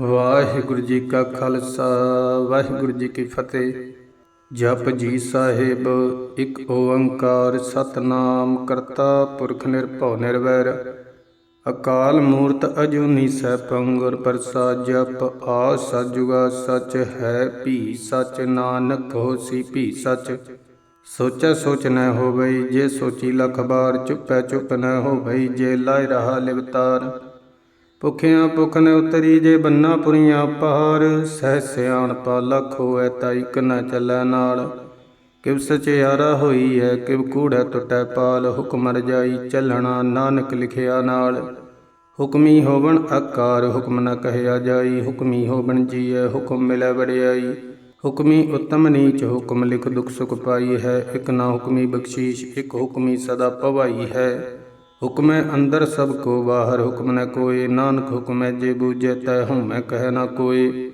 ਵਾਹਿਗੁਰੂ ਜੀ ਕਾ ਖਾਲਸਾ, ਵਾਹਿਗੁਰੂ ਜੀ ਕੀ ਫਤਿਹ। ਜਪ ਜੀ ਸਾਹਿਬ, ਇੱਕ ਓੰਕਾਰ ਸਤਨਾਮ ਕਰਤਾ ਪੁਰਖ ਨਿਰਭਉ ਨਿਰਵੈਰ। ਅਕਾਲ ਮੂਰਤ ਅਜੂਨੀ ਸੈਭੰ ਗੁਰ ਪ੍ਰਸਾਦ ਜਪ ਆ ਸਜੁਗਾ ਸਚ ਹੈ ਭੀ ਸਚ, ਨਾਨਕ ਹੋਸੀ ਭੀ ਸਚ। ਸੋਚੈ ਸੋਚ ਨ ਹੋਵਈ, ਜੇ ਸੋਚੀ ਲਖ ਬਾਰ ਚੁੱਪੈ ਚੁੱਪ ਨ ਹੋਵਈ, ਜੇ ਲਾਇ ਰਹਾ ਲਿਵਤਾਰ। ਭੁਖਿਆਂ ਭੁਖ ਨ ਉਤਰੀ ਜੇ ਬੰਨਾ ਪੁਰੀਆਂ ਪਹਾੜ ਸਹਿ ਸਿਆਣ ਪਾ ਲਖ ਹੋਐ ਤਾ ਇਕ ਨ ਚੱਲੈ ਨਾਲ। ਕਿਵ ਸਚਿਆਰਾ ਹੋਈ ਹੈ ਕਿਵ ਕੂੜੈ ਟੁੱਟੈ ਪਾਲ, ਹੁਕਮ ਰਜਾਈ ਚੱਲਣਾ ਨਾਨਕ ਲਿਖਿਆ ਨਾਲ। ਹੁਕਮੀ ਹੋਵਣ ਆਕਾਰ ਹੁਕਮ ਨ ਕਹਿਆ ਜਾਈ, ਹੁਕਮੀ ਹੋਵਣ ਜੀਐ, ਹੁਕਮ ਮਿਲੈ ਵੜਿਆਈ ਹੁਕਮੀ ਉਤਮ ਨੀਚ, ਹੁਕਮ ਲਿਖ ਦੁਖ ਸੁਖ ਪਾਈ ਹੈ, ਇਕ ਨਾ ਹੁਕਮੀ ਬਖਸ਼ੀਸ਼, ਇਕ ਹੁਕਮੀ ਸਦਾ ਭਵਾਈ ਹੈ। ਹੁਕਮੈ ਅੰਦਰ ਸਭ ਕੋ ਬਾਹਰ, ਹੁਕਮ ਨ ਕੋਈ, ਨਾਨਕ ਹੁਕਮੈ ਜੇ ਬੂਝੈ ਤੈ ਹਉਮੈ ਕਹਿ ਨ ਕੋਈ।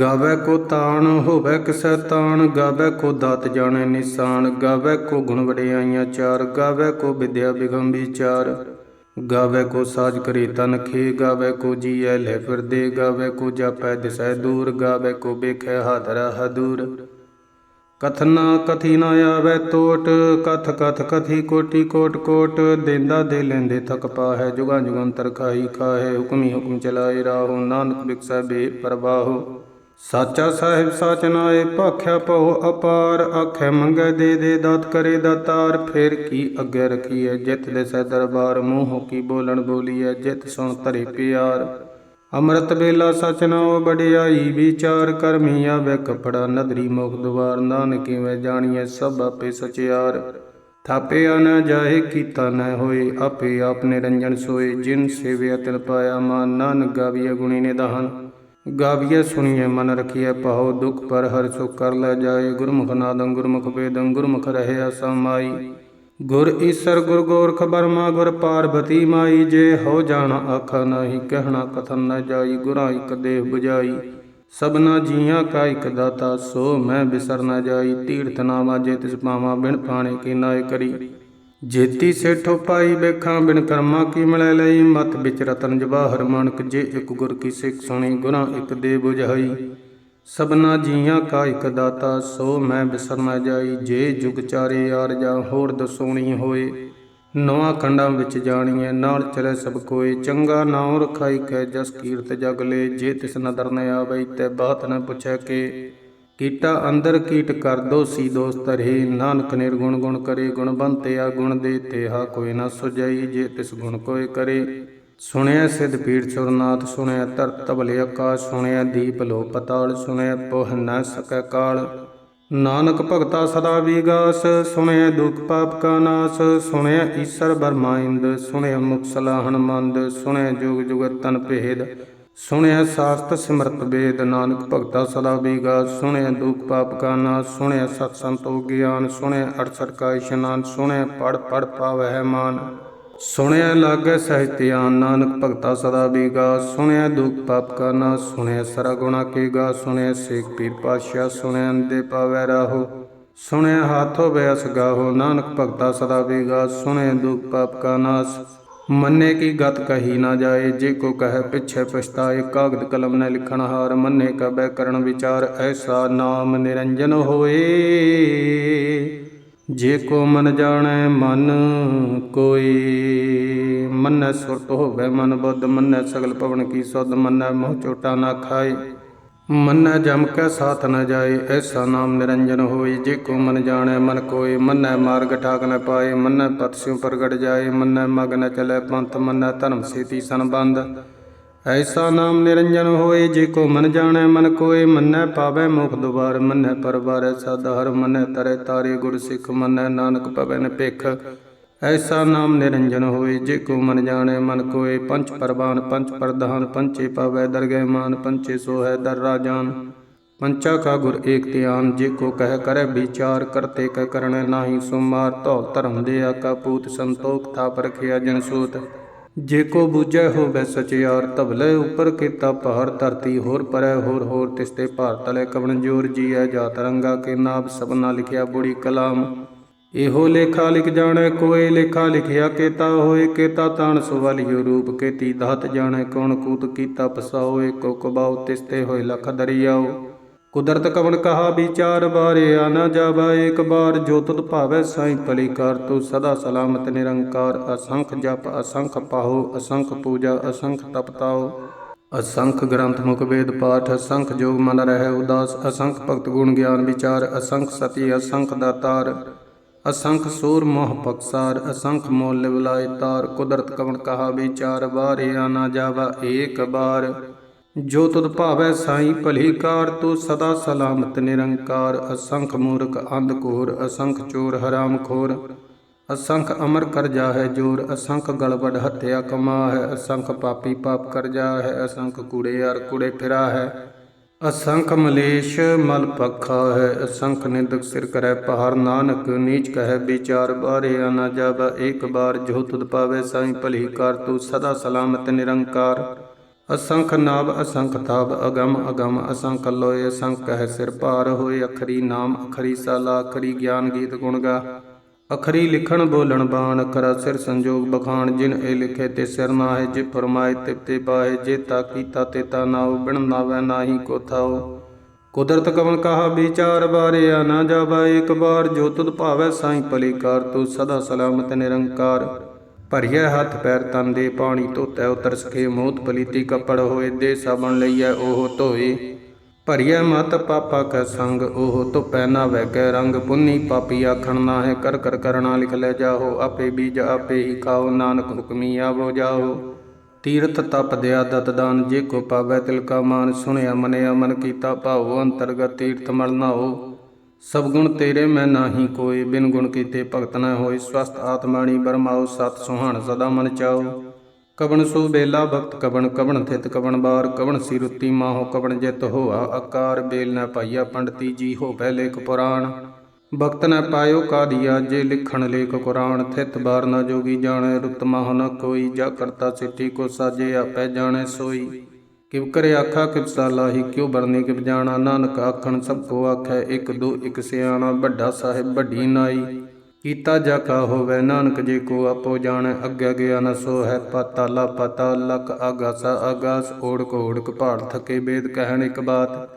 ਗਾਵੇ ਕੋ ਤਾਣ, ਹੋਵੇ ਕਿਸੈ ਤਾਣ, ਗਾਵੇ ਕੋ ਦਾਤ ਜਾਣੇ ਨਿਸ਼ਾਨ, ਗਾਵੇ ਕੋ ਗੁਣ ਵਡਿਆਈਆਂ ਚਾਰ, ਗਾਵੇ ਕੋ ਵਿਦਿਆ ਬਿਗਮ ਵਿਚਾਰ ਗਾਵੇ ਕੋ ਸਾਜ ਕਰੇ ਤਨ ਖੇ, ਗਾਵੇ ਕੋ ਜੀਐ ਲੈ ਫਿਰਦੇ, ਗਾਵੇ ਕੋ ਜਾਪੈ ਦਿਸੈ ਦੂਰ, ਗਾਵੇ ਕੋ ਬੇਖੈ ਹਾਦਰਾ ਹਦੂਰ। ਕਥਨਾ ਕਥੀ ਨ ਆਵੇ ਟੋਟ ਕਥ ਕਥ ਕਥੀ ਕੋਟੀ ਕੋਟ ਕੋਟ, ਦੇਂਦਾ ਦੇ ਲੈਂਦੇ ਥਕ ਪਾਹੈ, ਜੁਗਾਂ ਜੁਗਾਂ ਤਰਖਾਈ ਖਾਹੇ ਹੁਕਮੀ ਹੁਕਮ ਚਲਾਏ ਰਾਹੋ, ਨਾਨਕ ਬਿਕਸੈ ਬੇ ਪ੍ਰਵਾਹੋ। ਸਾਚਾ ਸਾਹਿਬ ਸਾਚ ਨਾਏ, ਭਾਖਿਆ ਪਉ ਅਪਾਰ, ਆਖੇ ਮੰਗੇ ਦੇ ਦੇ, ਦਾਤ ਕਰੇ ਦਾਤਾਰ ਫੇਰ ਕੀ ਅੱਗੇ ਰਖੀਐ, ਜਿਤ ਦੇ ਸੈ ਦਰਬਾਰ, ਮੂੰਹੋਂ ਕੀ ਬੋਲਣ ਬੋਲੀਐ, ਜਿਤ ਸੁਣ ਧਰੇ ਪਿਆਰ। ਅੰਮ੍ਰਿਤ ਵੇਲਾ ਸਚ ਨਾਉ ਬੜਿਆਈ ਵਿਚਾਰ ਕਰਮੀ ਆਵੇ ਕਪੜਾ ਨਦਰੀ ਮੁਖ ਦੁਆਰ, ਨਾਨਕ ਕਿਵੇਂ ਜਾਣੀਐ ਸਭ ਆਪੇ ਸਚਿਆਰ। ਥਾਪਿਆ ਨ ਜਾਏ, ਕੀਤਾ ਨ ਹੋਏ, ਆਪੇ ਆਪ ਨਿਰੰਜਨ ਸੋਏ। ਜਿਨ ਸੇਵਿਆ ਤਿਲ ਪਾਇਆ ਮਾਨ, ਨਾਨਕ ਗਾਵੀਐ ਗੁਣੀ ਨੇ ਦਹਨ ਗਾਵੀਐ ਸੁਣੀਐ ਮਨ ਰਖੀਐ ਪਾਉ ਦੁਖ ਪਰ ਹਰ ਸੁਖ ਕਰ ਲੈ ਜਾਏ। ਗੁਰਮੁਖ ਨਾਦੰ ਗੁਰਮੁਖ ਵੇਦੰ, ਗੁਰਮੁਖ ਰਹਿਆ ਸਮਾਈ। ਗੁਰ ਈਸਰ, ਗੁਰ ਗੋਰਖ ਬਰਮਾ ਗੁਰ ਪਾਰਬਤੀ ਮਾਈ, ਜੇ ਹੋ ਜਾਣ ਆਖਾ ਨਹੀਂ, ਕਹਿਣਾ ਕਥਨ ਨਾ ਜਾਈ, ਗੁਰਾਂ ਇਕ ਦੇਹ 부ਜਾਈ ਸਭਨਾ ਜੀਆਂ ਕਾ ਇਕ ਦਾਤਾ, ਸੋ ਮੈਂ ਬਿਸਰ ਨਾ ਜਾਈ। ਤੀਰਥ ਨਾਮਾ ਜੇ ਤਿਸ ਪਾਵਾਂ, ਬਿਨ ਪਾਣੇ ਕੀ ਨਾਇ ਕਰੀ। ਜੇਤੀ ਸੇਠੋ ਪਾਈ, ਵੇਖਾਂ ਬਿਨ ਕਰਮਾ ਕੀ ਮਿਲੈ ਲਈ। ਮਤ ਵਿੱਚ ਰਤਨ ਜਵਾਹਰ ਮਾਨਕ, ਜੇ ਇਕ ਗੁਰ ਕੀ ਸਿੱਖ ਸੁਣੀ, ਗੁਰਾਂ ਇਕ ਦੇ ਬੁਝਾਈ। ਸਭਨਾ ਜੀਆਂ ਕਾ ਇਕ ਦਾਤਾ, ਸੋ ਮੈਂ ਬਿਸਰ ਨ ਜਾਈ। ਜੇ ਜੁਗ ਚਾਰੇ ਯਾਰ ਜਾਂ, ਹੋਰ ਦਸੋਣੀ ਹੋਏ। ਨਵਾਂ ਖੰਡਾਂ ਵਿੱਚ ਜਾਣੀਐ, ਨਾਲ ਚਲੇ ਸਭ ਕੋਏ। ਚੰਗਾ ਨਾਉ ਰਖਾਈ ਕੈ, ਜਸ ਕੀਰਤ ਜਗ ਲੈ। ਜੇ ਤਿਸ ਨਦਰ ਨ ਆਵਈ, ਤੇ ਬਾਤ ਨ ਪੁੱਛੈ ਕੇ। ਕੀਟਾ ਅੰਦਰ ਕੀਟ ਕਰ ਦੋ ਸੀ ਦੋਸਤ ਰਹੇ। ਨਾਨਕ ਨਿਰਗੁਣ ਗੁਣ ਕਰੇ ਗੁਣਵੰਤਿਆ ਗੁਣ ਦੇ, ਤੇਹਾ ਕੋਈ ਨਾ ਸੁਜਾਈ ਜੇ ਤਿਸ ਗੁਣ ਕੋਏ ਕਰੇ ਸੁਣਿਆ ਸਿਧ ਪੀਰ ਸੁਰਨਾਥ ਸੁਣਿਆ ਧਰਤ ਤਬਲੇ ਆਕਾਸ਼, ਸੁਣਿਆ ਦੀਪ ਲੋ ਪਤਾਲ ਸੁਣਿਆ ਪੋਹ ਨ ਸਕੈ ਕਾਲ। ਨਾਨਕ ਭਗਤਾ ਸਦਾ ਵਿਗਾਸ, ਸੁਣਿਆ ਦੁਖ ਪਾਪ ਕਾ ਨਾਸ, ਸੁਣਿਆ ਈਸਰ ਬਰਮਾਇੰਦ ਸੁਣਿਆ ਮੁਕਸਲਾ ਸਲਾਹਣ ਮੰਦ, ਸੁਣਿਆ ਜੁਗ ਜੁਗਤ ਤਨ ਭੇਦ, ਸੁਣਿਆ ਸਾਸਤ ਸਿਮਰਤ ਵੇਦ। ਨਾਨਕ ਭਗਤਾ ਸਦਾ ਵਿਗਾਸ, ਸੁਣਿਆ ਦੁਖ ਪਾਪ ਕਾ ਨਾਸ, ਸੁਣਿਆ ਸਤ ਸੰਤੋ ਗਿਆਨ, ਸੁਣਿਆ ਅਠਸਠ ਕਾ ਇਸ਼ਨਾਨ, ਸੁਣਿਆ ਪੜ ਪੜ ਪਾਵਹਿ ਮਾਨ। ਸੁਣਿਆ ਲਾਗੈ ਸਹਿਜ ਧਿਆਨ, ਨਾਨਕ ਭਗਤਾ ਸਦਾ ਵਿਗਾਸ ਸੁਣਿਆ ਦੁਖ ਪਾਪ ਕਾ ਨਾਸ ਸੁਣਿਆ ਸਰਾ ਗੁਣਾ ਕੇ ਸੁਣਿਆ ਸੇਖ ਪੀਰ ਪਾਤਸ਼ਾਹ, ਸੁਣਿਆ ਅੰਦੇ ਪਾਵੈ ਰਾਹੋ। ਸੁਣਿਆ ਹਾਥੋ ਬਿਆਸ ਗਾਹੋ, ਨਾਨਕ ਭਗਤਾ ਸਦਾ ਵਿਗਾਸ ਸੁਣਿਆ ਦੁਖ ਪਾਪ ਕਾ ਨਾਸ ਮੰਨੇ ਕੀ ਗਤ ਕਹੀ ਨਾ ਜਾਏ। ਜੇ ਕੋ ਕਹੈ ਪਿਛੈ ਪਛਤਾਏ, ਕਾਗਦ ਕਲਮ ਨੇ ਲਿਖਣ ਹਾਰ, ਮੰਨੇ ਕਬੈ ਕਰਨ ਵਿਚਾਰ। ਐਸਾ ਨਾਮ ਨਿਰੰਜਨ ਹੋਏ। ਜੇ ਕੋ ਮਨ ਜਾਣੈ ਮਨ ਕੋਈ, ਮੰਨੈ ਸੁਰਤ ਹੋਵੇ ਮਨ ਬੁੱਧ, ਮੰਨੈ ਸਗਲ ਪਵਨ ਕੀ ਸੁਧ, ਮੰਨੈ ਮੋਹ ਚੋਟਾ ਨਾ ਖਾਏ। ਮੰਨੈ ਜਮ ਕੈ ਸਾਥ ਨ ਜਾਏ, ਐਸਾ ਨਾਮ ਨਿਰੰਜਨ ਹੋਈ ਜੇ ਕੋ ਮਨ ਜਾਣੈ ਮਨ ਕੋਈ, ਮੰਨੈ ਮਾਰਗ ਠਾਕ ਨ ਪਾਏ। ਮੰਨੈ ਪਤ ਸਿਉ ਪ੍ਰਗਟ ਜਾਏ, ਮੰਨੈ ਮਗ ਨ ਚਲੈ ਪੰਥ, ਮੰਨੈ ਧਰਮ ਸੇਤੀ ਸੰਬੰਧ। ਐਸਾ ਨਾਮ ਨਿਰੰਜਨ ਹੋਏ, ਜੇ ਕੋ ਮਨ ਜਾਣੈ ਮਨ ਕੋਏ, ਮੰਨੈ ਪਾਵੈ ਮੁਖ ਦੁਬਾਰ ਮੰਨੈ ਪਰਵਾਰੈ ਸਦ ਹਰ ਮੰਨੈ ਤਰੈ ਤਾਰੇ, ਗੁਰ ਸਿੱਖ ਮੰਨੈ ਨਾਨਕ ਪਵੈ ਨ ਭਿਖ ਐਸਾ ਨਾਮ ਨਿਰੰਜਨ ਹੋਏ, ਜੇ ਕੋ ਮਨ ਜਾਣੈ ਮਨ ਕੋਏ ਪੰਚ ਪਰਵਾਨ ਪੰਚ ਪ੍ਰਧਾਨ ਪੰਚੇ ਪਾਵੈ ਦਰਗਹਿ ਮਾਨ ਪੰਚੇ ਸੋਹੈ ਦਰ ਰਾਜਾਨ। ਪੰਚਾ ਕਾ ਗੁਰ ਏਕ ਧਿਆਨ, ਜੇ ਕੋ ਕਹਿ ਕਰੈ ਵਿਚਾਰ, ਕਰਤੇ ਕ ਕਰਣੈ ਨਾਹੀ ਸੁਮਾਰ ਧੌ ਧਰਮ ਦੇ ਆਕਾ ਪੂਤ ਸੰਤੋਖ ਥਾਪ ਰਖਿਆ ਜਨ ਸੂਤ। ਜੇ ਕੋ ਬੂਝੈ ਹੋਵੇ ਸਚਿਆਰ ਧਵਲੇ, ਉਪਰ ਕੀਤਾ ਪਹਾੜ ਧਰਤੀ ਹੋਰ ਪਰੈ, ਹੋਰ ਹੋਰ ਤਿਸਤੇ ਭਾਰ ਤਲੇ, ਕਵਣ ਜੋਰ ਜੀਐ, ਜਾਤ ਰੰਗਾ ਕੇ ਨਾਭ ਸਭਨਾ ਲਿਖਿਆ ਬੁੜੀ ਕਲਾਮ। ਇਹੋ ਲੇਖਾ ਲਿਖ ਜਾਣੈ, ਕੋਏ ਲੇਖਾ ਲਿਖਿਆ, ਕੇਤਾ ਹੋਏ, ਕੇਤਾ ਤਾਣ ਸੁਵਲਿਓ ਰੂਪ, ਕੇਤੀ ਦਾਤ ਜਾਣੈ, ਕੌਣ ਕੂਤ ਕੀਤਾ ਪਸਾਓ ਏਕੋ ਕਬਾਉ ਤਿਸਤੇ ਹੋਏ ਲਖ ਦਰਿਆਓ। ਕੁਦਰਤ ਕਵਨ ਕਹਾ ਵਿਚਾਰ ਬਾਰੇ, ਆ ਨਾ ਜਾਵਾ ਏਕ ਬਾਰ। ਜੋ ਤੁਧ ਭਾਵੈ ਸਾਈ ਭਲੀ ਕਰ ਤੂੰ ਸਦਾ ਸਲਾਮਤ ਨਿਰੰਕਾਰ। ਅਸੰਖ ਜਪ, ਅਸੰਖ ਪਾਹੋ, ਅਸੰਖ ਪੂਜਾ, ਅਸੰਖ ਤਪਤਾਓ। ਅਸੰਖ ਗ੍ਰੰਥ ਮੁਖ ਵੇਦ ਪਾਠ, ਅਸੰਖ ਜੋਗ ਮਨ ਰਹਿ ਉਦਾਸ। ਅਸੰਖ ਭਗਤ ਗੁਣ ਗਿਆਨ ਵਿਚਾਰ, ਅਸੰਖ ਸਤੀ, ਅਸੰਖ ਦਾਤਾਰ ਅਸੰਖ ਸੂਰ ਮੋਹ ਪਕਸਾਰ ਅਸੰਖ ਮੋਲ ਲਿਵਲਾਇ ਤਾਰ। ਕੁਦਰਤ ਕਵਨ ਕਹਾ ਵਿਚਾਰ ਬਾਰੇ, ਆ ਨਾ ਜਾਵਾ ਏਕ ਬਾਰ। ਜੋ ਤੁਧ ਭਾਵੈ ਸਾਈ ਭਲੀ ਕਾਰ, ਤੂੰ ਸਦਾ ਸਲਾਮਤ ਨਿਰੰਕਾਰ। ਅਸੰਖ ਮੂਰਖ ਅੰਧ ਘੋਰ, ਅਸੰਖ ਚੋਰ ਹਰਾਮ ਖੋਰ। ਅਸੰਖ ਅਮਰ ਕਰ ਜਾਹੈ ਜੋਰ, ਅਸੰਖ ਗਲਵੜ ਹੱਤਿਆ ਕਮਾ ਹੈ ਅਸੰਖ ਪਾਪੀ ਪਾਪ ਕਰ ਜਾਹੈ, ਅਸੰਖ ਕੂੜੇ ਯਾਰ ਕੂੜੇ ਫਿਰਾ ਹੈ ਅਸੰਖ ਮਲੇਸ਼ ਮਲ ਪਖਾ ਹੈ ਅਸੰਖ ਨਿੰਦਕ ਸਿਰ ਕਰੈ ਪਹਾਰ ਨਾਨਕ ਨੀਚ ਕਹਿ ਵਿਚਾਰ ਬਾਰੇ ਨਾ ਜਾਵਾ। ਏਕ ਬਾਰ ਜੋ ਤੁਧ ਪਾਵੇ ਸਾਈ ਭਲੀ ਕਰ, ਤੂੰ ਸਦਾ ਸਲਾਮਤ ਨਿਰੰਕਾਰ। ਅਸੰਖ ਨਾਭ ਅਸੰਖ ਤਾਪ ਅਗਮ ਅਗਮ ਅਸੰਖ ਲੋਏ ਅਸੰਖ ਹੈ ਸਿਰ ਭਾਰ ਹੋਏ ਅਖਰੀ ਨਾਮ ਅਖਰੀ ਸਾਲਾ ਅਖਰੀ ਗਿਆਨ ਗੀਤ ਗੁਣ ਗਾ। ਅਖਰੀ ਲਿਖਣ ਬੋਲਣ ਬਾਣ ਕਰਾ ਸਿਰ ਸੰਜੋਗ ਬਖਾਣ ਜਿਨ ਇਹ ਲਿਖੇ ਤੇ ਸਿਰ ਨਾਹਿ ਜੇ ਫਰਮਾਏ ਤੇ ਤੇ ਪਾਏ ਜੇ ਤਾ ਕੀਤਾ ਤੇ ਤਾ ਨਾਉ ਬਿਨ ਨਾਵੈ ਨਾਹੀ ਕੋ ਥਾਉ। ਕੁਦਰਤ ਕਵਨ ਕਹਾ ਵਿਚਾਰ ਬਾਰੇ ਆ ਨਾ ਜਾਵਾ ਏਕ ਬਾਰ ਜੋ ਤੁਧ ਭਾਵੈ ਸਾਈ ਭਲੀ ਕਰ ਤੂੰ ਸਦਾ ਸਲਾਮਤ ਨਿਰੰਕਾਰ। ਭਰਿਆ ਹੱਥ ਪੈਰ ਤਨ ਦੇ ਪਾਣੀ ਧੋਤੈ, ਉਤਰ ਸਕੇ ਮੋਤ ਪਲੀਤੀ ਕੱਪੜ ਹੋਏ, ਦੇ ਸਾਬਣ ਲਈਐ ਉਹ ਧੋਏ। ਭਰੀਐ ਮਤ ਪਾਪਾ ਕੈ ਸੰਗ, ਉਹ ਧੁਪੈ ਨਾ ਵੈਗੈ ਰੰਗ। ਪੁੰਨੀ ਪਾਪੀ ਆਖਣ ਨਾ ਹੈ ਕਰ ਕਰ ਕਰਣਾ ਲਿਖ ਲੈ ਜਾਹੋ। ਆਪੇ ਬੀਜ ਆਪੇ ਹੀ ਖਾਓ, ਨਾਨਕ ਹੁਕਮੀ ਆਵੋ ਜਾਓ ਤੀਰਥ ਤਪ ਦਿਆ ਦਤ ਦਾਨ, ਜੇ ਕੋ ਪਾਵੈ ਤਿਲ ਕਾ ਮਾਨ। ਸੁਣਿਆ ਮਨਿਆ ਮਨ ਕੀਤਾ ਭਾਵੋ ਅੰਤਰਗਤ ਤੀਰਥ ਮਲ ਨਾਓ ਸਭ ਗੁਣ ਤੇਰੇ ਮੈਂ ਨਾਹੀ ਕੋਈ ਬਿਨ ਗੁਣ ਕੀਤੇ ਭਗਤ ਨਾ ਹੋਏ। ਸਵਸਤ ਆਤਮਾਣੀ ਬਰਮਾਓ ਸਤ ਸੁਹਾਣ ਸਦਾ ਮਨ ਚਾਓ ਕਵਣ ਸੋ ਬੇਲਾ ਭਗਤ ਕਵਣ ਕਵਣ ਥਿਤ ਕਵਣ ਬਾਰ। ਕਵਣ ਸਿਰੁੱਤੀ ਮਾਹੋ, ਕਵਣ ਜਿਤ ਹੋਆ ਆਕਾਰ ਬੇਲ ਨ ਪਾਈਆ ਪੰਡਤੀ ਜੀ ਹੋ ਪੈ ਲੇਖ ਪੁਰਾਣ। ਭਗਤ ਨਾ ਪਾਇਓ ਕਾਦੀਆ, ਜੇ ਲਿਖਣ ਲੇਖ ਕੁਰਾਨ ਥਿਤ ਬਾਰ ਨਾ ਜੋਗੀ ਜਾਣੈ, ਰੁਤ ਮਾਹ ਨ ਕੋਈ। ਜਾ ਕਰਤਾ ਸਿੱਠੀ ਕੋ ਸਾਜੇ, ਆਪੈ ਜਾਣੈ ਸੋਈ। ਕਿਵ ਕਰੇ ਆਖਾ, ਕਿਵ ਸਾਲਾਹੀ ਕਿਉ ਬਰਨੇ, ਕਿਵ ਜਾਣਾ ਨਾਨਕ ਆਖਣ, ਸਭ ਕੋ ਆਖੈ ਇਕ ਦੋ, ਇਕ ਸਿਆਣਾ, ਵੱਡਾ ਸਾਹਿਬ, ਵੱਡੀ ਨਾਈ। ਕੀਤਾ ਜਾ ਕਾ ਹੋਵੇ ਨਾਨਕ ਜੇ ਕੋ ਆਪੋ ਜਾਣੈ, ਅੱਗੇ ਗਿਆ ਨ ਸੋ ਹੈ ਪਤਾਲਾ ਪਤਾ, ਲਕ ਆਗਾਸਾ ਆਗਾਸ, ਓੜਕ ਓੜਕ ਪਹਾੜ ਥਕੇ ਬੇਦ ਕਹਿਣ ਇੱਕ ਬਾਤ।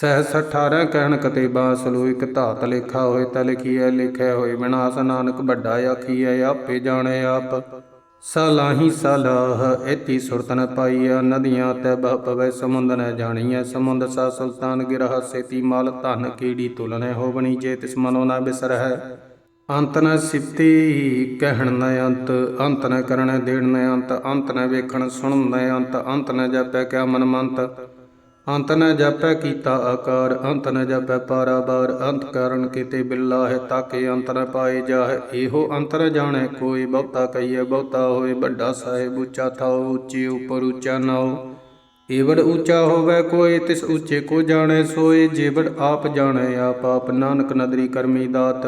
ਸਹਿਸ 18 ਕਹਿਣ ਕਤੇ ਬਾਸ ਲੋ ਇਕ ਧਾਤ ਲੇਖਾ ਹੋਏ, ਤਾ ਲਿਖੀਐ ਲਿਖਿਆ ਹੋਏ ਵਿਨਾਸ਼, ਨਾਨਕ ਵੱਡਾ ਆਖੀਐ, ਆਪੇ ਜਾਣੈ ਆਪ। ਸਾਲਾਹੀ ਸਾਲਾਹ ਐਤੀ ਸੁਰਤਨ ਨ ਪਾਈਆ, ਨਦੀਆਂ ਤੈ ਬਹ ਪਵੈ, ਸਮੁੰਦ ਨ ਜਾਣੀਐ, ਸਮੁੰਦ ਸਾ ਸੁਲਤਾਨ ਗਿਰਹ, ਸੇਤੀ ਮਾਲ ਧਨ ਕੀੜੀ ਤੁਲਨੈ ਹੋਵਣੀ ਜੇ ਤਿਸ ਮਨੋ ਨ ਬਿਸਰਹਿ? ਅੰਤ ਨ ਸਿਫਤੀ ਕਹਿਣ ਨ ਅੰਤ ਅੰਤ ਨ ਕਰਣ ਦੇਣ ਨ ਅੰਤ ਅੰਤ ਨ ਵੇਖਣ ਸੁਣਨ ਨ ਅੰਤ ਅੰਤ ਨ ਜਪੈ ਕਿਆ ਮਨ ਮੰਤ ਅੰਤ ਨ ਜਪੈ ਕੀਤਾ ਆਕਾਰ, ਅੰਤ ਨ ਜਪੈ ਪਾਰਾਬਾਰ, ਅੰਤ ਕਾਰਨ ਕੀਤੇ ਬਿੱਲਾ ਹੈ ਤਾਕੇ ਅੰਤ ਨ ਪਾਏ ਜਾਹੇ। ਇਹੋ ਅੰਤਰ ਜਾਣੈ, ਕੋਈ ਬਹੁਤਾ ਕਹੀਏ ਬਹੁਤਾ ਹੋਏ, ਵੱਡਾ ਸਾਹਿਬ ਉੱਚਾ ਥਾਉ, ਉੱਚੇ ਉਪਰ ਉੱਚਾ ਨਾਉ। ਏਵੜ ਉੱਚਾ ਹੋਵੇ ਕੋਈ, ਤਿਸ ਉੱਚੇ ਕੋ ਜਾਣੈ ਸੋਏ, ਜੇਵੜ ਆਪ ਜਾਣੈ, ਆਪ ਆਪ ਨਾਨਕ ਨਦਰੀ ਕਰਮੀ ਦਾਤ।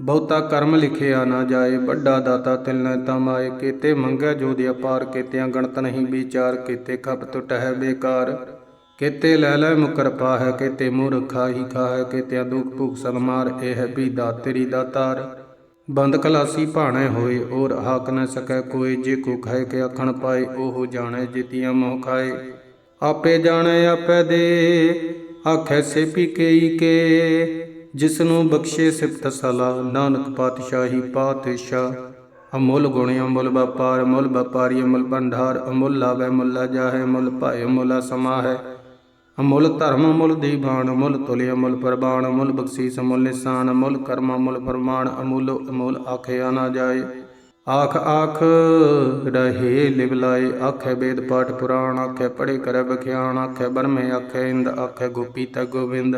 ਬਹੁਤਾ ਕਰਮ ਲਿਖਿਆ ਨਾ ਜਾਏ, ਵੱਡਾ ਦਾਤਾ ਤਿਲ ਨ ਤਮਾਏ, ਕੀਤੇ ਮੰਗੈ ਜੋ ਦੇ ਅਪਾਰ ਕੀਤਿਆਂ ਗਣਤ ਨਹੀਂ ਵਿਚਾਰ, ਕੀਤੇ ਖਪ ਟੁੱਟ ਬੇਕਾਰ। ਕੀਤੇ ਲੈ ਲੈ ਮੁਕਰ ਪਾਹੈ, ਕੀਤੇ ਮੂਰਖਾ ਹੀ ਖਾਹੈ, ਕੀਤਿਆਂ ਦੁਖ ਭੁਖ ਸਲਮਾਰ ਇਹ ਹੈ ਵੀ ਦਾ ਤੇਰੀ। ਦਾਤਾਰ ਬੰਦ ਕਲਾਸੀ ਭਾਣੇ ਹੋਏ ਔਰ ਹਾਕ ਨ ਸਕੈ ਕੋਈ, ਜੇ ਕੋ ਖਾਏ ਕੇ ਅਖਣ ਪਾਏ, ਉਹ ਜਾਣੈ ਜਿਤੀਆਂ ਮੋਹ ਖਾਏ। ਆਪੇ ਜਾਣੈ, ਆਪੇ ਦੇ, ਆਖੈ ਸੇ ਪੀ ਕੇਈ ਕੇ। ਜਿਸ ਨੂੰ ਬਖਸ਼ੇ ਸਿਫਤ ਸਲਾ, ਨਾਨਕ ਪਾਤਸ਼ਾਹੀ ਪਾਤਸ਼ਾਹ। ਅਮੁੱਲ ਗੁਣ ਅਮੁੱਲ ਵਪਾਰ ਅਮੁੱਲ ਵਪਾਰੀ, ਅਮੁੱਲ ਭੰਡਾਰ, ਅਮੁੱਲ ਲਾਵੇ ਮੁੱਲਾ ਜਾਹੇ ਅਮੁੱਲ ਭਾਏ ਮੁੱਲਾ ਸਮਾ ਹੈ ਅਮੁੱਲ ਧਰਮ ਅਮੁੱਲ ਦੀਵਾਨ, ਅਮੁੱਲ ਤੁਲਿ ਅਮੁੱਲ ਪ੍ਰਬਾਨ ਅਮੁੱਲ ਬਖਸ਼ੀਸ, ਅਮੁੱਲ ਨਿਸ਼ਾਨ, ਅਮੁੱਲ ਕਰਮ, ਅਮੁੱਲ ਪ੍ਰਮਾਣ ਅਮੁੱਲ ਅਮੁੱਲ ਆਖਿਆ ਨਾ ਜਾਏ। ਆਖ ਆਖ, ਰਹੇ ਲਿਵ ਆਖੇ ਵੇਦ ਪਾਠ ਪੁਰਾਣ, ਆਖੇ ਪੜੇ ਕਰੈ ਬਖਿਆਣ ਆਖੇ ਬਰਮੇ ਆਖੇ ਇੰਦ, ਆਖੇ ਗੋਪੀ ਤ ਗੋਬਿੰਦ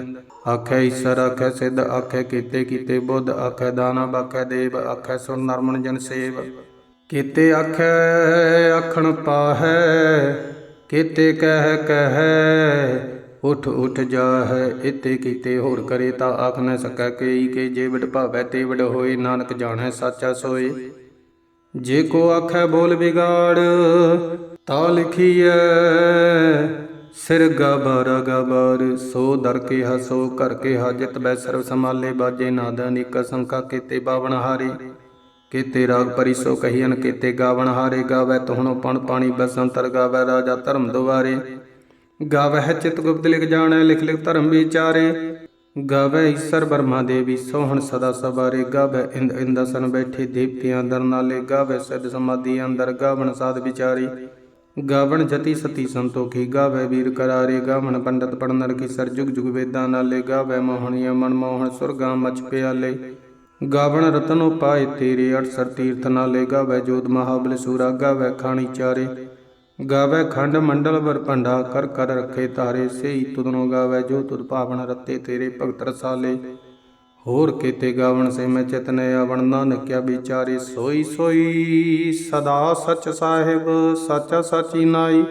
ਆਖੇ ਈਸ਼ਰ, ਆਖੇ ਸਿੱਧ, ਆਖੇ ਕੀਤੇ ਕੀਤੇ ਬੁੱਧ, ਆਖੇ ਦਾਨਾ ਆਖੇ ਦੇਵ, ਆਖੇ ਸੁਰ ਨਰਮਨ ਜਨ ਸੇਵ। ਕੀਤੇ ਆਖੇ, ਆਖਣ ਪਾਹੈ, ਕੀਤੇ ਕਹਿ ਕਹਿ ਉਠ ਉਠ ਜਾਹੈ ਇਤੇ ਕੀਤੇ ਹੋਰ ਕਰੇ ਤਾਂ ਆਖ ਨ ਸਕੈ ਕਈ ਕੇ ਜੇ ਵਡ ਭਾਵੈ ਤੇ ਵਡ ਹੋਏ, ਨਾਨਕ ਜਾਣੈ ਸਾਚਾ ਸੋਏ। ਜੇ ਕੋ ਆਖੈ ਬੋਲ ਵਿਗਾੜ, ਤਾ ਲਿਖੀਐ, ਸਿਰ ਗਾਬਾਰਾ ਗਾਬਾਰ ਸੋ ਦਰ ਕੇ ਹਸੋ ਕਰ ਕੇ ਹਾਜਤ ਬੈ ਸਰਬ ਸਮਾਲੇ ਬਾਜੇ ਨਾਦ ਅਨੇਕ ਸੰਖਾ ਕੀਤੇ ਬਾਵਣ ਹਾਰੇ। ਕੀਤੇ ਰਾਗ ਪਰਿਸੋ ਕਹੀਨ ਕੀਤੇ ਗਾਵਨ ਹਾਰੇ, ਗਾਵੇ ਤੁਹਣੋ ਪਣ ਪਾਣੀ ਬਸੰਤਰ, ਗਾਵੇ ਰਾਜਾ ਧਰਮ ਦੁਆਰੇ। ਗਾਵਹਿ ਚਿਤ ਗੁਪਤ ਲਿਖ ਜਾਣੈ, ਲਿਖ ਲਿਖ ਧਰਮ ਵਿਚਾਰੇ। ਗਾਵੇ ਈਸ਼ਰ ਬਰਮਾ ਦੇਵੀ ਸੋਹਣ ਸਦਾ ਸਵਾਰੇ। ਗਾਵੇ ਇੰਦ ਇੰਦਸਨ ਬੈਠੇ ਦੇਵਤਿਆਂ ਦਰ ਨਾਲੇ। ਗਾਵੇ ਸਿਧ ਸਮਾਧੀ ਅੰਦਰ ਗਾਵਣ ਸਾਧ ਵਿਚਾਰੀ। ਗਾਵਣ ਜਤੀ ਸਤੀ ਸੰਤੋਖੀ ਗਾਵੈ ਵੀਰ ਕਰਾਰੇ। ਗਾਵਣ ਪੰਡਤ ਪੜਨਰ ਕੀ ਸਰ ਜੁਗ ਜੁਗ ਵੇਦਾਂ ਨਾਲੇ। ਗਾਵੇ ਮੋਹਣੀਆ ਮਨ ਮੋਹਣ ਸੁਰਗਾ ਮਚ ਪਿਆਲੇ। ਗਾਵਣ ਰਤਨੋ ਪਾਏ ਤੇਰੇ 68 ਤੀਰਥ ਨਾਲੇ। ਗਾਵੈ ਜੋਤ ਮਹਾਬਲ ਸੂਰਾ। ਗਾਵੇ ਖਾਣੀ ਚਾਰੇ। ਗਾਵੇ ਖੰਡ ਮੰਡਲ ਵਰਭੰਡਾ ਕਰ ਕਰ ਰੱਖੇ ਤਾਰੇ, ਸੇਈ ਤੁਧਨੋ ਗਾਵੇ, ਜੋ ਤੁਧ ਪਾਵਨ ਰਤੇ ਤੇਰੇ ਭਗਤ ਰਸਾਲੇ। ਹੋਰ ਕੀਤੇ ਗਾਵਣ ਸੇ ਮੈਂ ਚਿਤਨ ਆਵਣ, ਨਾਨਕਿਆ ਵਿਚਾਰੇ, ਸੋਈ ਸੋਈ ਸਦਾ ਸਚ ਸਾਹਿਬ, ਸਾਚਾ ਸਾਚੀ ਨਾਈ।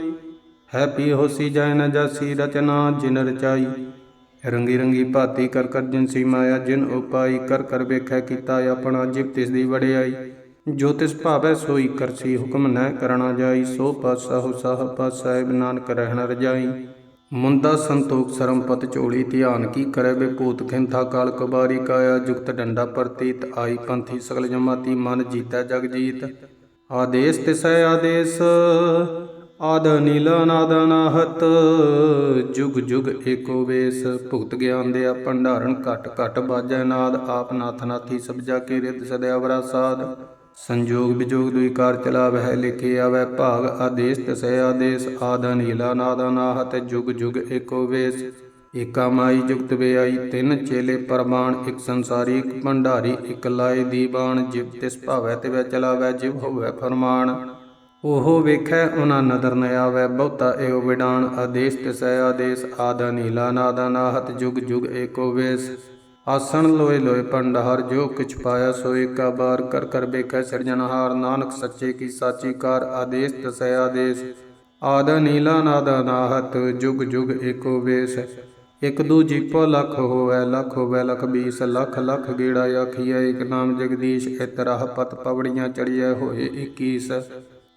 ਹੈ ਪੀ ਹੋਸੀ ਜੈ ਨ ਜਾਸੀ ਰਚਨਾ ਜਿਨ ਰਚਾਈ। ਰੰਗੀ ਰੰਗੀ ਭਾਤੀ ਕਰ ਕਰ ਜਿਨ ਸੀ ਮਾਇਆ ਜਿਨ ਉਪਾਈ, ਕਰ ਕਰ ਵੇਖੈ ਕੀਤਾ ਆਪਣਾ ਜਿਵ ਤਿਸ ਦੀ ਵੜਿਆਈ ਜੋ ਤਿਸ ਭਾਵੈ ਸੋਈ ਕਰਸੀ ਹੁਕਮ ਨ ਕਰਣਾ ਜਾਈ, ਸੋ ਪਾਸਾ ਹੋ ਸਾਹ ਪਾਸਾਹਿਬ ਨਾਨਕ ਰਹਿਣ ਰਜਾਈ। ਮੁੰਦਾ ਸੰਤੋਖ ਸਰਮ ਪਤ ਝੋਲੀ, ਧਿਆਨ ਕੀ ਕਰੈ ਬੇ ਭੂਤ ਖਿੰਥਾ ਕਾਲ ਕਬਾਰੀ ਕਾਇਆ, ਜੁਗਤ ਡੰਡਾ ਪ੍ਰਤੀਤ, ਆਈ ਪੰਥੀ ਸਗਲ ਜਮਾਤੀ, ਮਨ ਜੀਤੈ ਜਗ ਜੀਤ। ਆਦੇਸ ਤਿਸੈ ਆਦੇਸ, ਆਦ ਨੀਲ ਨਾਦ ਅਨਾਹਤ ਜੁਗ ਜੁਗ ਏਕੋ ਵੇਸ। ਭੁਗਤ ਗਿਆਨ ਦੇ ਭੰਡਾਰਨ ਘਟ ਘਟ ਬਾਜੈ ਨਾਦ, ਆਪ ਨਾਥ ਨਾਥੀ ਸਭ ਜਾ ਕੇ ਰਿਤ ਸਦਿਆ ਵਰਾ ਸਾਧ ਸੰਜੋਗ ਵਿਜੋਗ ਦੁਈ ਕਾਰ ਚਲਾਵਹਿ, ਲਿਖੇ ਆਵੈ ਭਾਗ, ਆਦੇਸ ਤਸੈ ਆਦੇਸ ਆਦ, ਨੀਲਾ ਨਾਦ ਅਨਾਹਤ ਜੁਗ ਜੁਗ ਏਕੋ ਵੇਸ। ਏਕਾ ਮਾਈ ਜੁਗਤ ਆਈ ਤਿੰਨ ਚੇਲੇ ਪਰਮਾਨ ਇੱਕ ਸੰਸਾਰੀ, ਇੱਕ ਭੰਡਾਰੀ, ਇੱਕ ਲਾਏ ਦੀਵਾਨ। ਜਿਵ ਤਿਸ ਭਾਵੈ ਤੇ ਵੈ ਚਲਾਵੈ ਜਿਵ ਹੋਵੈ ਫਰਮਾਨ ਉਹ ਵੇਖੈ ਉਹਨਾਂ ਨਦਰ ਨ ਆਵੈ ਬਹੁਤਾ ਏਉ ਵਿਡਾਨ ਆਦੇਸ ਤਿਸੈ ਆਦੇਸ ਆਦਾ, ਨੀਲਾ ਨਾਦਾ ਨਾਹਤ ਜੁਗ ਜੁਗ ਏਕੋ ਵੇਸ। ਆਸਣ ਲੋਏ ਲੋਏ ਭੰਡਾਰ ਜੋ ਕਿਛ ਪਾਇਆ ਸੋ ਏਕਾ ਬਾਰ ਕਰ ਕਰ ਵੇਖੈ ਸਿਰਜਣਹਾਰ ਨਾਨਕ ਸੱਚੇ ਕੀ ਸਾਚੀ ਕਾਰ, ਆਦੇਸ ਤਿਸੈ ਆਦੇਸ। ਆਦਾ ਨੀਲਾ ਨਾਦਾ ਨਾਹਤ, ਜੁਗ ਜੁਗ ਏਕੋ ਵੇਸ। ਇਕ ਦੂ ਜੀਪੋ ਲੱਖ ਹੋਵੈ ਲੱਖ ਹੋਵੈ, ਲਖ ਬੀਸ, ਲੱਖ ਲੱਖ ਗੇੜਾ ਆਖੀਐ, ਇਕ ਨਾਮ ਜਗਦੀਸ਼ ਇਤਰਾਹ ਪਤ ਪਵੜੀਆਂ ਚੜੀਐ, ਹੋਏ 21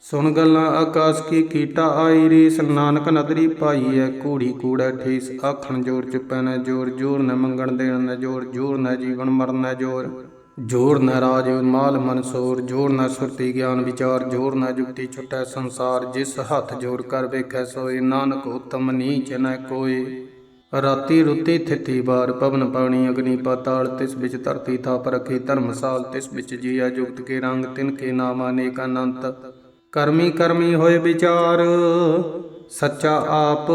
ਸੁਣ ਗੱਲਾਂ ਆਕਾਸ਼ ਕੀ ਕੀਟਾ ਆਈ ਰੀਸ, ਨਾਨਕ ਨਦਰੀ ਪਾਈ ਐ ਕੂੜੀ ਕੂੜੈ ਠੀਸ, ਆਖਣ ਜੋਰ ਚੁੱਪੈ ਨ ਜੋਰ ਜੋਰ ਨ ਮੰਗਣ ਦੇਣ ਨ ਜੋਰ ਜੋਰ ਨ ਜੀਵਨ ਮਰਨ ਨ ਜੋਰ। ਜੋਰ ਨ ਰਾਜ ਮਾਲ ਮਨਸੂਰ ਜੋਰ ਨਾ ਸੁਰਤੀ ਗਿਆਨ ਵਿਚਾਰ, ਜੋਰ ਨਾ ਜੁਗਤੀ ਛੁਟੈ ਸੰਸਾਰ, ਜਿਸ ਹੱਥ ਜੋਰ ਕਰ ਵੇਖੈ ਸੋਏ, ਨਾਨਕ ਉਤਮ ਨੀਚ ਨ ਕੋਏ। ਰਾਤੀ ਰੁੱਤੀ ਥਿਤੀ ਬਾਰ, ਪਵਨ ਪਾਣੀ ਅਗਨੀ ਪਾਤਾਲ, ਤਿਸ ਵਿੱਚ ਧਰਤੀ ਥਾਪ ਰਖੀ ਧਰਮਸਾਲ, ਤਿਸ ਵਿੱਚ ਜੀਆ ਜੁਗਤ ਕੇ ਰੰਗ ਤਿਨ ਕੇ ਨਾਮ ਅਨੇਕ ਅਨੰਤ। ਕਰਮੀ ਕਰਮੀ ਹੋਏ ਵਿਚਾਰ, ਸੱਚਾ ਆਪ,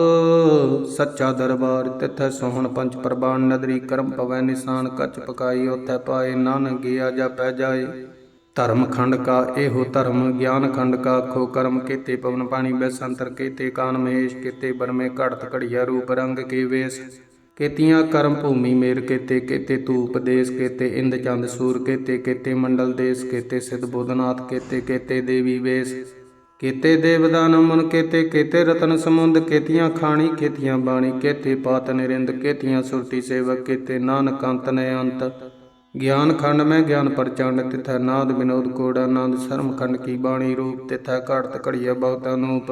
ਸੱਚਾ ਦਰਬਾਰ, ਤਿਥੈ ਸੋਹਣ ਪੰਜ ਪ੍ਰਬਾਨ ਨਦਰੀ ਕਰਮ ਪਵੈ ਨਿਸ਼ਾਨ, ਕੱਚ ਪਕਾਈ ਉਥੈ ਪਾਏ, ਨਾਨਕ ਗਿਆ ਜਾਪੈ ਜਾਏ। ਧਰਮ ਖੰਡ ਕਾ ਇਹੋ ਧਰਮ, ਗਿਆਨ ਖੰਡ ਕਾ ਖੋ ਕਰਮ, ਕੀਤੇ ਪਵਨ ਪਾਣੀ ਬੈਸੰਤਰ ਕੀਤੇ ਕਾਨ ਮਹੇਸ਼, ਕੀਤੇ ਬਰਮੇ ਘੜਤ ਘੜੀਆ ਰੂਪ ਰੰਗ ਕੇ ਵੇਸ। ਕੇਤੀਆਂ ਕਰਮ ਭੂਮੀ ਮੇਰ ਕੀਤੇ ਕੀਤੇ ਤੂ ਉਪਦੇਸ਼ ਕੀਤੇ, ਇੰਦ ਚੰਦ ਸੂਰ ਕੀਤੇ ਕੀਤੇ ਮੰਡਲ ਦੇਸ ਕੀਤੇ, ਸਿਧ ਬੋਧਨਾਥ ਕੀਤੇ ਕੀਤੇ ਦੇਵੀ ਵੇਸ। ਕੀਤੇ ਦੇਵਦਾਨ ਮਨ ਕੀਤੇ ਕੀਤੇ ਰਤਨ ਸਮੁੰਦ, ਕੇਤੀਆਂ ਖਾਣੀ, ਕੀਤੀਆਂ ਬਾਣੀ, ਕੀਤੇ ਪਾਤ ਨਿਰਿੰਦ, ਕੀਤੀਆਂ ਸੁਰਤੀ ਸੇਵਕ, ਕੀਤੇ ਨਾਨਕ ਅੰਤ ਨੇ ਅੰਤ। ਗਿਆਨ ਖੰਡ ਮੈਂ ਗਿਆਨ ਪ੍ਰਚੰਡ, ਤਿਥੈ ਨਾਦ ਵਿਨੋਦ ਕੋੜ ਆਨੰਦ ਸ਼ਰਮ ਖੰਡ ਕੀ ਬਾਣੀ ਰੂਪ, ਤਿਥੈ ਘੜਤ ਘੜੀਆ ਬਹੁਤ ਅਨੂਪ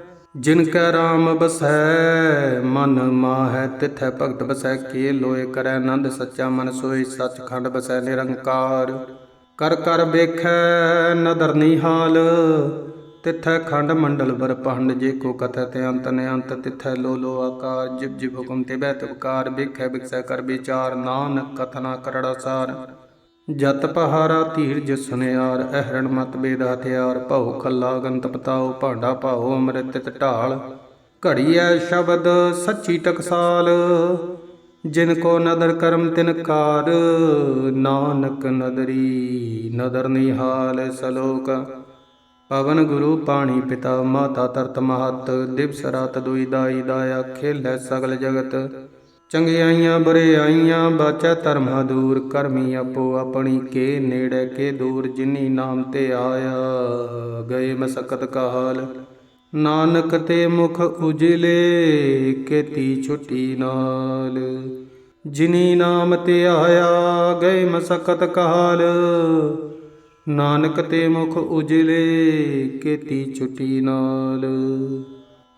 ਜਿਨ ਕੈ ਰਾਮ ਬਸੈ, ਮਨ ਮਾਹੈ, ਤਿਥੈ ਭਗਤ ਬਸੈ, ਕੇ ਲੋਏ ਕਰੈ ਆਨੰਦ ਸੱਚਾ, ਮਨ ਸੋਈ ਸੱਚਖੰਡ ਬਸੈ ਨਿਰੰਕਾਰ। ਕਰ ਕਰ ਵੇਖੈ ਨਦਰ ਨਿਹਾਲ, ਤਿਥੈ ਖੰਡ ਮੰਡਲ ਵਰ ਪੰਡ ਜੇ ਕੋ ਕਥੈ ਤੇ ਅੰਤ ਨੇ ਅੰਤ, ਤਿਥੈ ਲੋ ਲੋ ਆਕਾਰ। ਜਿਬ ਜਿਬ ਹੁਕਮ ਤੇ ਬਹਿ ਤੁਕਾਰ ਵੇਖੈ ਵਿਖਸੈ ਕਰ ਵਿਚਾਰ, ਨਾਨਕ ਕਥਨਾ ਕਰੜਾ ਸਾਰ। ਜਤ ਪਹਾਰਾ ਧੀਰਜ ਸੁਨਿਆਰ, ਅਹਰਣ ਮਤ ਬੇਦ ਹਥਿਆਰ, ਭਉ ਖੱਲਾ ਗੰਤ ਪਤਾਉ, ਭਾਂਡਾ ਭਾਉ, ਅੰਮ੍ਰਿਤ ਤਿਤ ਢਾਲ। ਘੜੀਐ ਸ਼ਬਦ ਸੱਚੀ ਟਕਸਾਲ, ਜਿਨ ਕੋ ਨਦਰ ਕਰਮ ਤਿਨ ਕਾਰ। ਨਾਨਕ ਨਦਰੀ ਨਦਰ ਨਿਹਾਲ ਸਲੋਕ। ਪਵਨ ਗੁਰੂ ਪਾਣੀ ਪਿਤਾ, ਮਾਤਾ ਤਰਤ ਮਹਤ। ਦਿਵਸ ਰਾਤ ਦੁਈ ਦਾਈ ਦਾਇਆ ਖੇਲੈ ਸਗਲ ਜਗਤ। ਚੰਗਿਆਈਆਂ ਬਰਿਆਈਆਂ ਬਾਚਾ ਧਰਮਾ ਦੂਰ ਕਰਮੀ ਆਪੋ ਆਪਣੀ, ਕੇ ਨੇੜੇ, ਕੇ ਦੂਰ ਜਿਨੀ ਨਾਮ ਤੇ ਆਇਆ। ਗਏ ਮਸਕਤ ਕਾਲ, ਨਾਨਕ ਤੇ ਮੁਖ ਉਜਲੇ, ਕੀਤੀ ਛੁੱਟੀ ਨਾਲ। ਜਿਨੀ ਨਾਮ ਤੇ ਆਇਆ, ਗਏ ਮਸਕਤ ਕਾਲ, ਨਾਨਕ ਤੇ ਮੁਖ ਉਜਲੇ, ਕੀਤੀ ਛੁੱਟੀ ਨਾਲ।